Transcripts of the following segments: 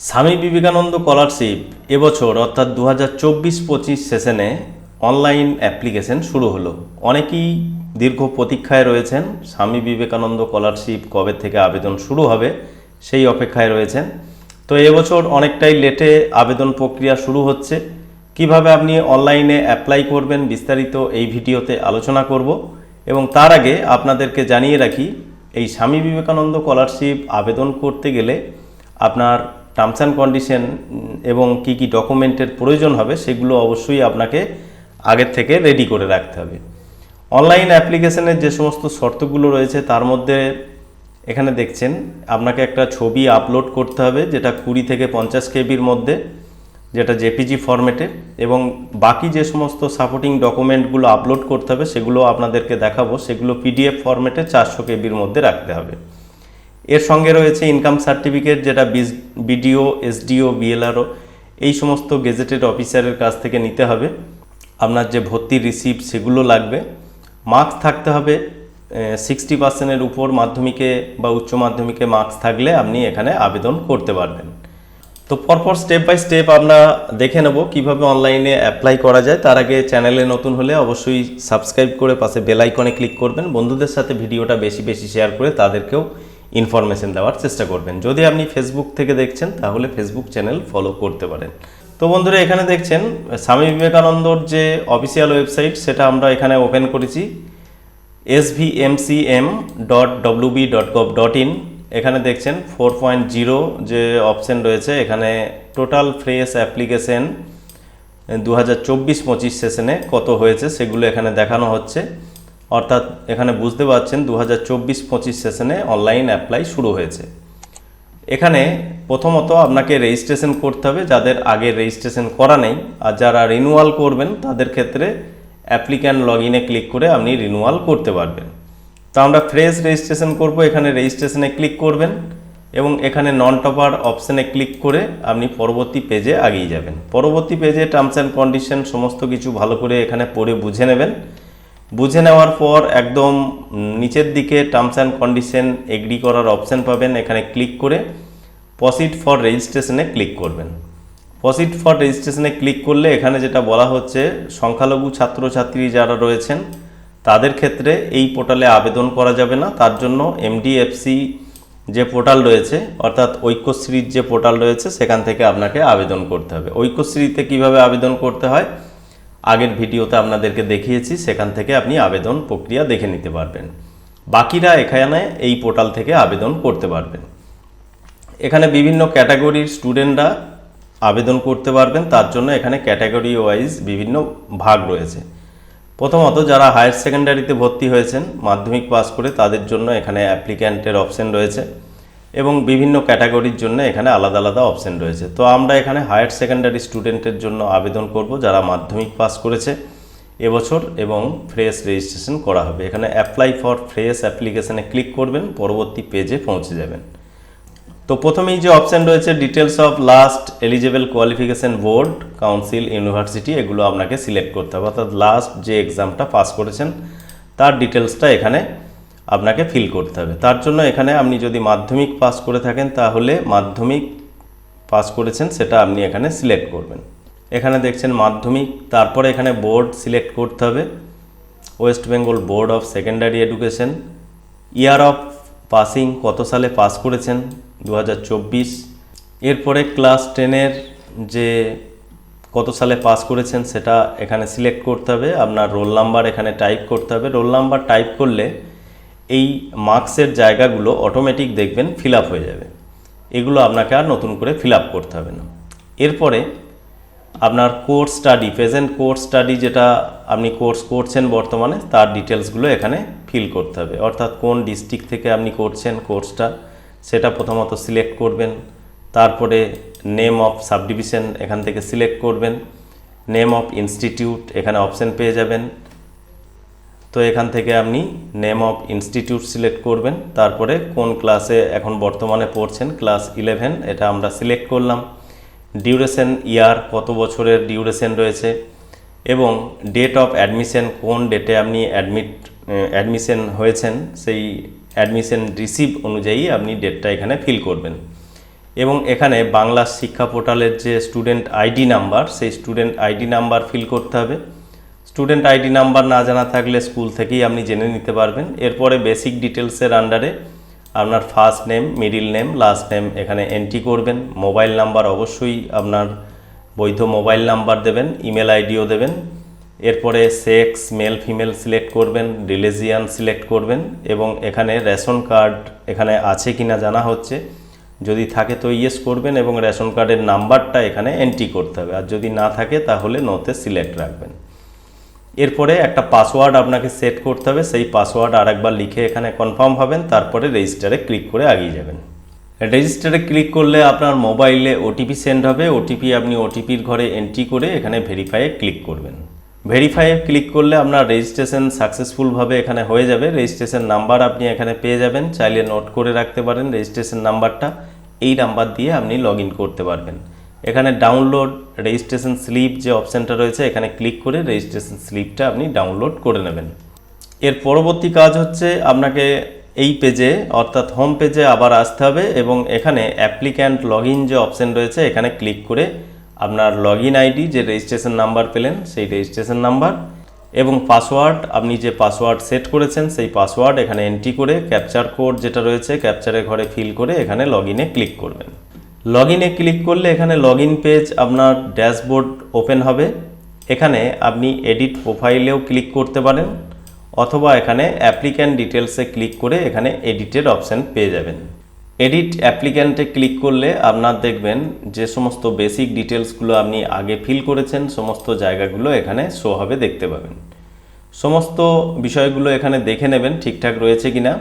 Swami Vivekananda scholarship এবছর অর্থাৎ দু হাজার চব্বিশ পঁচিশ সেশনে অনলাইন অ্যাপ্লিকেশন শুরু হলো। অনেকেই দীর্ঘ প্রতীক্ষায় রয়েছেন, স্বামী বিবেকানন্দ স্কলারশিপ কবে থেকে আবেদন শুরু হবে সেই অপেক্ষায় রয়েছেন। তো এবছর অনেকটাই লেটে আবেদন প্রক্রিয়া শুরু হচ্ছে। কীভাবে আপনি অনলাইনে অ্যাপ্লাই করবেন বিস্তারিত এই ভিডিওতে আলোচনা করব এবং তার আগে আপনাদেরকে জানিয়ে রাখি, এই স্বামী বিবেকানন্দ স্কলারশিপ আবেদন করতে গেলে আপনার টার্মস অ্যান্ড কন্ডিশন এবং কি কি ডকুমেন্টের প্রয়োজন হবে, সেগুলো অবশ্যই আপনাকে আগের থেকে রেডি করে রাখতে হবে। অনলাইন অ্যাপ্লিকেশনের যে সমস্ত শর্তগুলো রয়েছে, তার মধ্যে এখানে দেখছেন, আপনাকে একটা ছবি আপলোড করতে হবে, যেটা কুড়ি থেকে পঞ্চাশ কেবির মধ্যে, যেটা জেপিজি ফরম্যাটে এবং বাকি যে সমস্ত সাপোর্টিং ডকুমেন্টগুলো আপলোড করতে হবে, সেগুলো আপনাদেরকে দেখাবো, সেগুলো পিডিএফ ফরম্যাটে চারশো কেবির মধ্যে রাখতে হবে। এর সঙ্গে রয়েছে ইনকাম সার্টিফিকেট যেটা বিডিও, এসডিও, বিএলআরও, এই সমস্ত গেজেটেড অফিসারের কাছ থেকে নিতে হবে। আপনার যে ভর্তির রিসিপ্ট সেগুলো লাগবে। মার্কস থাকতে হবে সিক্সটি পার্সেন্টের উপর মাধ্যমিকে বা উচ্চ মাধ্যমিকে মার্কস থাকলে আপনি এখানে আবেদন করতে পারবেন। তো পরপর স্টেপ বাই স্টেপ আমরা দেখে নেব কীভাবে অনলাইনে অ্যাপ্লাই করা যায়। তার আগে চ্যানেলে নতুন হলে অবশ্যই সাবস্ক্রাইব করে পাশে বেল আইকনে ক্লিক করবেন। বন্ধুদের সাথে ভিডিওটা বেশি বেশি শেয়ার করে তাদেরকেও ইনফরমেশন দেওয়ার চেষ্টা করবেন। যদি আপনি ফেসবুক থেকে দেখছেন, তাহলে ফেসবুক চ্যানেল ফলো করতে পারেন। তো বন্ধুরা, এখানে দেখছেন, স্বামী বিবেকানন্দর যে অফিসিয়াল ওয়েবসাইট সেটা আমরা এখানে ওপেন করেছি। S V M C M dot WB dot gov dot in এখানে দেখছেন ফোর পয়েন্ট জিরো যে অপশন রয়েছে, এখানে টোটাল ফ্রেশ অ্যাপ্লিকেশন দু হাজার চব্বিশ পঁচিশ সেশনে কত হয়েছে, সেগুলো এখানে দেখানো হচ্ছে। অর্থাৎ এখানে বুঝতে পারছেন দু হাজার চব্বিশ পঁচিশ সেশনে অনলাইন অ্যাপ্লাই শুরু হয়েছে। এখানে প্রথমত আপনাকে রেজিস্ট্রেশন করতে হবে, যাদের আগে রেজিস্ট্রেশন করা নেই, আর যারা রিনিউয়াল করবেন, তাদের ক্ষেত্রে অ্যাপ্লিক্যান্ট লগ ইনে ক্লিক করে আপনি রিনিউয়াল করতে পারবেন। তো আমরা ফ্রেশ রেজিস্ট্রেশন করব, এখানে রেজিস্ট্রেশনে ক্লিক করবেন এবং এখানে নন টপার অপশানে ক্লিক করে আপনি পরবর্তী পেজে আগিয়ে যাবেন। পরবর্তী পেজে টার্মস অ্যান্ড কন্ডিশন সমস্ত কিছু ভালো করে এখানে পড়ে বুঝে নেবেন। বুঝে নেওয়ার পর একদম নিচের দিকে টার্মস অ্যান্ড কন্ডিশন এগ্রি করার অপশান পাবেন। এখানে ক্লিক করে পসিড ফর রেজিস্ট্রেশনে ক্লিক করবেন। পসিড ফর রেজিস্ট্রেশনে ক্লিক করলে এখানে যেটা বলা হচ্ছে, সংখ্যালঘু ছাত্রছাত্রী যারা রয়েছেন, তাদের ক্ষেত্রে এই পোর্টালে আবেদন করা যাবে না। তার জন্য এমডিএফসি যে পোর্টাল রয়েছে, অর্থাৎ ঐক্যশ্রীর যে পোর্টাল রয়েছে, সেখান থেকে আপনাকে আবেদন করতে হবে। ঐক্যশ্রীতে কীভাবে আবেদন করতে হয়? আগের ভিডিওতে আপনাদেরকে দেখিয়েছি, সেখান থেকে আপনি আবেদন প্রক্রিয়া দেখে নিতে পারবেন। বাকিরা এখানে এই পোর্টাল থেকে আবেদন করতে পারবেন। এখানে বিভিন্ন ক্যাটাগরির স্টুডেন্টরা আবেদন করতে পারবেন, তার জন্য এখানে ক্যাটাগরি ওয়াইজ বিভিন্ন ভাগ রয়েছে। প্রথমত যারা হায়ার সেকেন্ডারিতে ভর্তি হয়েছেন, মাধ্যমিক পাস করে তাদের জন্য এখানে অ্যাপ্লিক্যান্টের অপশন রয়েছে। এবং বিভিন্ন ক্যাটাগরির জন্য এখানে আলাদা আলাদা অপশন রয়েছে। তো আমরা এখানে হায়ার সেকেন্ডারি স্টুডেন্টের জন্য আবেদন করব, যারা মাধ্যমিক পাস করেছে এবছর এবং ফ্রেশ রেজিস্ট্রেশন করা হবে। এখানে অ্যাপ্লাই ফর ফ্রেশ অ্যাপ্লিকেশনে ক্লিক করবেন, পরবর্তী পেজে পৌঁছে যাবেন। তো প্রথমেই যে অপশান রয়েছে details of last eligible qualification board council university এগুলো আপনাকে সিলেক্ট করতে হবে। অর্থাৎ লাস্ট যে এক্সামটা পাস করেছেন, তার ডিটেলসটা এখানে আপনাকে ফিল করতে হবে। তার জন্য এখানে আপনি যদি মাধ্যমিক পাস করে থাকেন, তাহলে মাধ্যমিক পাস করেছেন, সেটা আপনি এখানে সিলেক্ট করবেন। এখানে দেখছেন মাধ্যমিক, তারপরে এখানে বোর্ড সিলেক্ট করতে হবে। West Bengal board of secondary education year of passing কত সালে পাস করেছেন? দু হাজার চব্বিশ। এরপরে ক্লাস টেনের যে কত সালে পাস করেছেন, সেটা এখানে সিলেক্ট করতে হবে। আপনার রোল নাম্বার এখানে টাইপ করতে হবে। রোল নাম্বার টাইপ করলে এই মার্কসের জায়গাগুলো অটোমেটিক দেখবেন ফিল হয়ে যাবে। এগুলো আপনাকে আর নতুন করে ফিল করতে হবে না। এরপরে আপনার course study present course study যেটা আপনি কোর্স করছেন বর্তমানে, তার ডিটেলসগুলো এখানে ফিল করতে হবে। অর্থাৎ কোন ডিস্ট্রিক্ট থেকে আপনি করছেন কোর্সটা সেটা প্রথমত সিলেক্ট করবেন। তারপরে নেম অফ সাবডিভিশন এখান থেকে সিলেক্ট করবেন। নেম অফ ইনস্টিটিউট এখানে অপশন পেয়ে যাবেন। তো এখান থেকে আপনি নেম অফ ইনস্টিটিউট সিলেক্ট করবেন। তারপরে কোন ক্লাসে এখন বর্তমানে পড়ছেন? ক্লাস ইলেভেন এটা আমরা সিলেক্ট করলাম। ডিউরেশন ইয়ার কত বছরের ডিউরেশন রয়েছে? এবং ডেট অফ অ্যাডমিশন কোন ডেটে আপনি অ্যাডমিট অ্যাডমিশন হয়েছেন? সেই অ্যাডমিশন রিসিভ অনুযায়ী আপনি ডেটটা এখানে ফিল করবেন। এবং এখানে বাংলা শিক্ষা পোর্টালের যে স্টুডেন্ট আইডি নাম্বার সেই স্টুডেন্ট আইডি নাম্বার ফিল করতে হবে। স্টুডেন্ট আইডি নাম্বার না জানা থাকলে স্কুল থেকেই আপনি জেনে নিতে পারবেন। এরপরে বেসিক ডিটেলসের আন্ডারে আপনার first name, middle name, last name এখানে এন্ট্রি করবেন। মোবাইল নাম্বার অবশ্যই আপনার বৈধ মোবাইল নাম্বার দেবেন, ইমেল আইডিও দেবেন। এরপরে সেক্স, মেল, ফিমেল সিলেক্ট করবেন, রিলিজিয়ান সিলেক্ট করবেন এবং এখানে রেশন কার্ড এখানে আছে কি না জানা হচ্ছে। যদি থাকে তো ইয়েস করবেন এবং রেশন কার্ডের নাম্বারটা এখানে এন্ট্রি করতে হবে। আর যদি না থাকে তাহলে নোতে সিলেক্ট রাখবেন। এরপরে একটা পাসওয়ার্ড আপনাকে সেট করতে হবে, সেই পাসওয়ার্ড আরেকবার লিখে এখানে কনফার্ম হবেন, তারপরে রেজিস্টারে ক্লিক করে আগিয়ে যাবেন। রেজিস্টারে ক্লিক করলে আপনার মোবাইলে ওটিপি সেন্ড হবে ওটিপি আপনি ওটিপির ঘরে এন্ট্রি করে এখানে ভেরিফাইয়ে ক্লিক করবেন। ভেরিফাইয়ে ক্লিক করলে আপনার রেজিস্ট্রেশন সাকসেসফুলভাবে এখানে হয়ে যাবে রেজিস্ট্রেশন নাম্বার আপনি এখানে পেয়ে যাবেন, চাইলে নোট করে রাখতে পারেন রেজিস্ট্রেশন নাম্বারটা এই নাম্বার দিয়ে আপনি লগ করতে পারবেন। এখানে ডাউনলোড রেজিস্ট্রেশন স্লিপ যে অপশানটা রয়েছে, এখানে ক্লিক করে রেজিস্ট্রেশন স্লিপটা আপনি ডাউনলোড করে নেবেন। এর পরবর্তী কাজ হচ্ছে আপনাকে এই পেজে অর্থাৎ হোম পেজে আবার আসতে হবে এবং এখানে অ্যাপ্লিক্যান্ট লগ যে অপশান রয়েছে, এখানে ক্লিক করে আপনার লগ আইডি যে রেজিস্ট্রেশন নাম্বার পেলেন, সেই রেজিস্ট্রেশন নাম্বার এবং পাসওয়ার্ড আপনি যে পাসওয়ার্ড সেট করেছেন, সেই পাসওয়ার্ড এখানে এন্ট্রি করে ক্যাপচার কোড যেটা রয়েছে ক্যাপচারের ঘরে ফিল করে এখানে লগ ক্লিক করবেন। লগ ইনে ক্লিক করলে এখানে লগ ইন পেজ আপনার ড্যাশবোর্ড ওপেন হবে। এখানে আপনি এডিট প্রোফাইলেও ক্লিক করতে পারেন, অথবা এখানে অ্যাপ্লিক্যান্ট ডিটেলসে ক্লিক করে এখানে এডিটের অপশান পেয়ে যাবেন। এডিট অ্যাপ্লিক্যান্টে ক্লিক করলে আপনার দেখবেন যে সমস্ত বেসিক ডিটেলসগুলো আপনি আগে ফিল করেছেন, সমস্ত জায়গাগুলো এখানে শো হবে দেখতে পাবেন। সমস্ত বিষয়গুলো এখানে দেখে নেবেন ঠিকঠাক রয়েছে কিনা।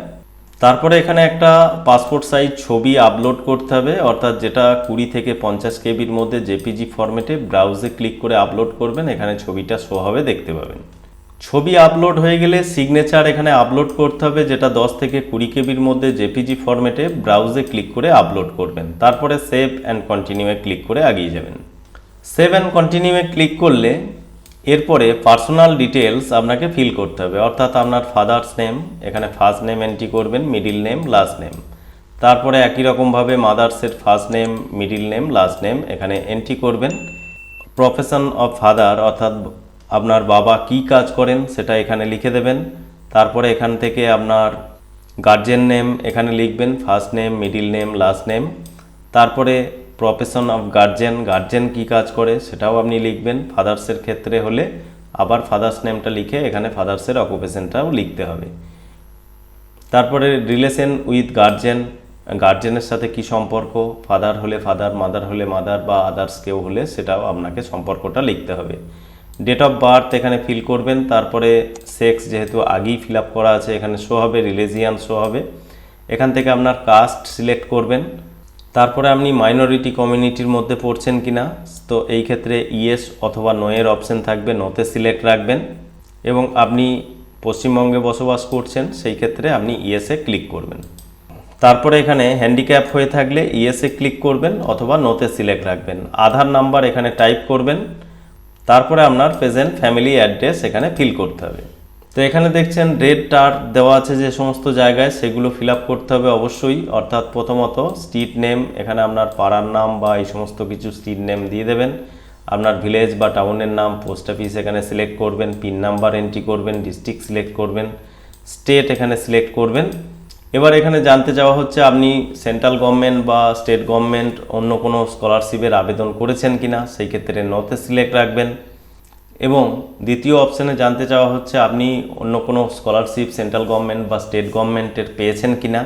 তারপরে এখানে একটা পাসপোর্ট সাইজ ছবি আপলোড করতে হবে, অর্থাৎ যেটা কুড়ি থেকে পঞ্চাশ কেবির মধ্যে জেপিজি ফরম্যাটে ব্রাউজে ক্লিক করে আপলোড করবেন, এখানে ছবিটা শো হবে, দেখতে পাবেন। ছবি আপলোড হয়ে গেলে সিগনেচার এখানে আপলোড করতে হবে, যেটা দশ থেকে কুড়ি কেবির মধ্যে জেপিজি ফরম্যাটে ব্রাউজে ক্লিক করে আপলোড করবেন। তারপরে সেভ অ্যান্ড কন্টিনিউয়ে ক্লিক করে আগিয়ে যাবেন। সেভ অ্যান্ড কন্টিনিউয়ে ক্লিক করলে এরপরে পার্সোনাল ডিটেলস আপনাকে ফিল করতে হবে। অর্থাৎ আপনার ফাদার্স নেম এখানে ফার্স্ট নেম এন্ট্রি করবেন মিডিল নেম লাস্ট নেম তারপরে একই রকমভাবে মাদার্সের first name middle name last name এখানে এন্ট্রি করবেন। প্রফেশন অফ ফাদার অর্থাৎ আপনার বাবা কি কাজ করেন সেটা এখানে লিখে দেবেন। তারপরে এখান থেকে আপনার গার্জেন নেম এখানে লিখবেন first name middle name last name তারপরে প্রফেশন অফ গার্জেন গার্জেন কি কাজ করে সেটাও আপনি লিখবেন। ফাদার্সের ক্ষেত্রে হলে আবার ফাদার্স নেমটা লিখে এখানে ফাদার্সের অকুপেশনটাও লিখতে হবে। তারপরে রিলেশন উইথ গার্জেন গার্জেনের সাথে কি সম্পর্ক? ফাদার হলে ফাদার মাদার হলে মাদার বা আদার্স কেউ হলে সেটাও আপনাকে সম্পর্কটা লিখতে হবে। ডেট অফ বার্থ এখানে ফিল করবেন, তারপরে সেক্স যেহেতু আগেই ফিল করা আছে, এখানে শো হবে রিলিজিয়ান শো হবে। এখান থেকে আপনার কাস্ট সিলেক্ট করবেন। তারপরে আপনি মাইনরিটি কমিউনিটির মধ্যে পড়ছেন কিনা, তো এই ক্ষেত্রে ইয়েস অথবা নোয়ের অপশন থাকবে নোতে সিলেক্ট রাখবেন এবং আপনি পশ্চিমবঙ্গে বসবাস করছেন, সেই ক্ষেত্রে আপনি ইয়েসে ক্লিক করবেন। তারপরে এখানে হ্যান্ডিক্যাপ হয়ে থাকলে ইয়েসে ক্লিক করবেন অথবা নোতে সিলেক্ট রাখবেন। আধার নাম্বার এখানে টাইপ করবেন, তারপরে আপনার প্রেজেন্ট ফ্যামিলি অ্যাড্রেস এখানে ফিল করতে হবে। তো এখানে দেখছেন রেড টার দেওয়া আছে যে সমস্ত জায়গায়, সেগুলো ফিল করতে হবে অবশ্যই। অর্থাৎ প্রথমত স্ট্রিট নেম এখানে আপনার পাড়ার নাম বা এই সমস্ত কিছু স্ট্রিট নেম দিয়ে দেবেন। আপনার ভিলেজ বা টাউনের নাম পোস্ট অফিস এখানে সিলেক্ট করবেন পিন নাম্বার এন্ট্রি করবেন ডিস্ট্রিক্ট সিলেক্ট করবেন স্টেট এখানে সিলেক্ট করবেন। এবার এখানে জানতে চাওয়া হচ্ছে, আপনি সেন্ট্রাল গভর্নমেন্ট বা স্টেট গভর্নমেন্ট অন্য কোনো স্কলারশিপের আবেদন করেছেন কিনা? সেই ক্ষেত্রে নতে সিলেক্ট রাখবেন। এবং দ্বিতীয় অপশানে জানতে চাওয়া হচ্ছে, আপনি অন্য কোনো স্কলারশিপ সেন্ট্রাল গভর্নমেন্ট বা স্টেট গভর্নমেন্টের পেয়েছেন কিনা?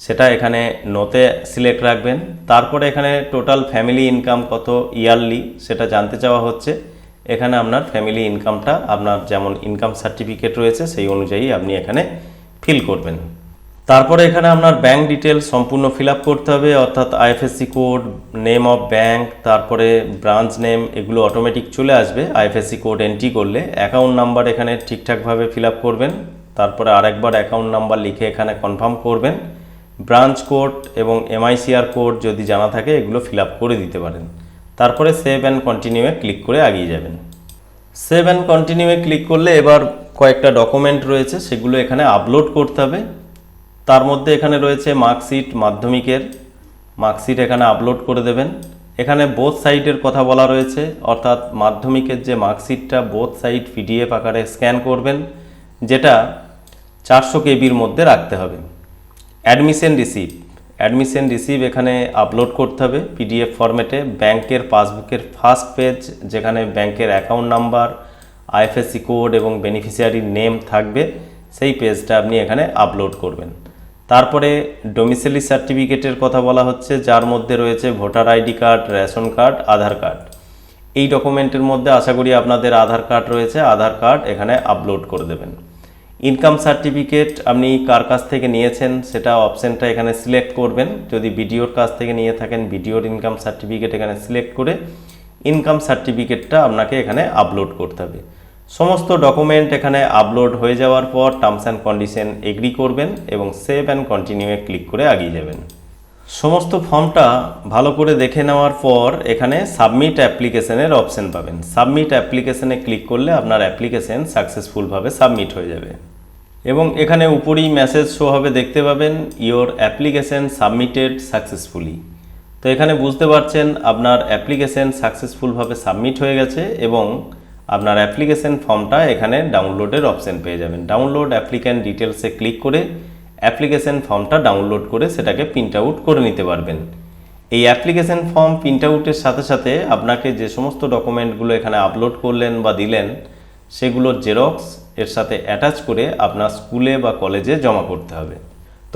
সেটা এখানে নোতে সিলেক্ট রাখবেন। তারপরে এখানে টোটাল ফ্যামিলি ইনকাম কত ইয়ারলি সেটা জানতে চাওয়া হচ্ছে। এখানে আপনার ফ্যামিলি ইনকামটা আপনার যেমন ইনকাম সার্টিফিকেট রয়েছে, সেই অনুযায়ী আপনি এখানে ফিল করবেন। তারপরে এখানে আপনার ব্যাংক ডিটেল সম্পূর্ণ ফিল করতে হবে, অর্থাৎ IFSC code name of bank তারপরে ব্রাঞ্চ নেম এগুলো অটোমেটিক চলে আসবে। আইএফএসসি কোড এন্ট্রি করলে অ্যাকাউন্ট নাম্বার এখানে ঠিকঠাকভাবে ফিল করবেন, তারপরে আরেকবার অ্যাকাউন্ট নাম্বার লিখে এখানে কনফার্ম করবেন। ব্রাঞ্চ কোড এবং এমআইসিআর কোড যদি জানা থাকে, এগুলো ফিল করে দিতে পারেন। তারপরে সেভ অ্যান্ড কন্টিনিউয়ে ক্লিক করে আগিয়ে যাবেন। সেভ অ্যান্ড কন্টিনিউয়ে ক্লিক করলে এবার কয়েকটা ডকুমেন্ট রয়েছে, সেগুলো এখানে আপলোড করতে হবে। তার মধ্যে এখানে রয়েছে মার্কশিট মাধ্যমিকের। মার্কশিট এখানে আপলোড করে দেবেন। এখানে বোথ সাইডের কথা বলা রয়েছে, অর্থাৎ মাধ্যমিকের যে মার্কশিটটা বোথ সাইড পিডিএফ আকারে স্ক্যান করবেন, যেটা চারশো কেবির মধ্যে রাখতে হবে। অ্যাডমিশন রিসিভ অ্যাডমিশন রিসিভ এখানে আপলোড করতে হবে পিডিএফ ফরম্যাটে ব্যাংকের পাসবুকের ফার্স্ট পেজ যেখানে ব্যাংকের অ্যাকাউন্ট নাম্বার আইএফএসসি কোড এবং বেনিফিশিয়ারির নেম থাকবে, সেই পেজটা আপনি এখানে আপলোড করবেন। তারপরে ডোমিসিলি সার্টিফিকেটের কথা বলা হচ্ছে, যার মধ্যে রয়েছে voter ID card, ration card, Aadhaar card. এই ডকুমেন্টের মধ্যে আশা করি আপনাদের আধার কার্ড রয়েছে, আধার কার্ড এখানে আপলোড করে দেবেন। ইনকাম সার্টিফিকেট আপনি কার কাছ থেকে নিয়েছেন সেটা অপশানটা এখানে সিলেক্ট করবেন। যদি বিডিওর কাছ থেকে নিয়ে থাকেন বিডিওর ইনকাম সার্টিফিকেট এখানে সিলেক্ট করে ইনকাম সার্টিফিকেটটা আপনাকে এখানে আপলোড করতে হবে। সমস্ত ডকুমেন্ট এখানে আপলোড হয়ে যাওয়ার পর টার্মস অ্যান্ড কন্ডিশন এগ্রি করবেন এবং সেভ অ্যান্ড কন্টিনিউয়ে ক্লিক করে এগিয়ে যাবেন। সমস্ত ফর্মটা ভালো করে দেখে নেওয়ার পর এখানে সাবমিট অ্যাপ্লিকেশনের অপশন পাবেন। সাবমিট অ্যাপ্লিকেশনে ক্লিক করলে আপনার অ্যাপ্লিকেশন সাকসেসফুলভাবে সাবমিট হয়ে যাবে। এবং এখানে উপরেই মেসেজ শো হবে, দেখতে পাবেন ইওর অ্যাপ্লিকেশন সাবমিটেড সাকসেসফুলি তো এখানে বুঝতে পারছেন আপনার অ্যাপ্লিকেশন সাকসেসফুলভাবে সাবমিট হয়ে গেছে এবং আপনার অ্যাপ্লিকেশন ফর্মটা এখানে ডাউনলোডের অপশন পেয়ে যাবেন। ডাউনলোড অ্যাপ্লিক্যান্ট ডিটেলসে ক্লিক করে অ্যাপ্লিকেশন ফর্মটা ডাউনলোড করে সেটাকে প্রিন্ট আউট করে নিতে পারবেন। এই অ্যাপ্লিকেশন ফর্ম প্রিন্ট আউটের সাথে সাথে আপনাকে যে সমস্ত ডকুমেন্টগুলো এখানে আপলোড করলেন বা দিলেন সেগুলোর জেরক্স এর সাথে অ্যাটাচ করে আপনার স্কুলে বা কলেজে জমা করতে হবে।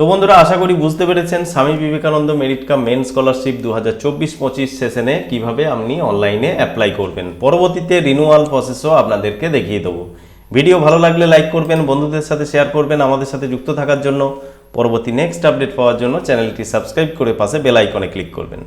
তো বন্ধুরা, আশা করি বুঝতে পেরেছেন Swami Vivekananda merit cum means scholarship দু হাজার চব্বিশ পঁচিশ সেশনে কীভাবে আপনি অনলাইনে অ্যাপ্লাই করবেন। পরবর্তীতে রিনুয়াল প্রসেসও আপনাদেরকে দেখিয়ে দেবো। ভিডিও ভালো লাগলে লাইক করবেন, বন্ধুদের সাথে শেয়ার করবেন, আমাদের সাথে যুক্ত থাকার জন্য। পরবর্তী নেক্সট আপডেট পাওয়ার জন্য চ্যানেলটি সাবস্ক্রাইব করে পাশে বেল আইকনে ক্লিক করবেন।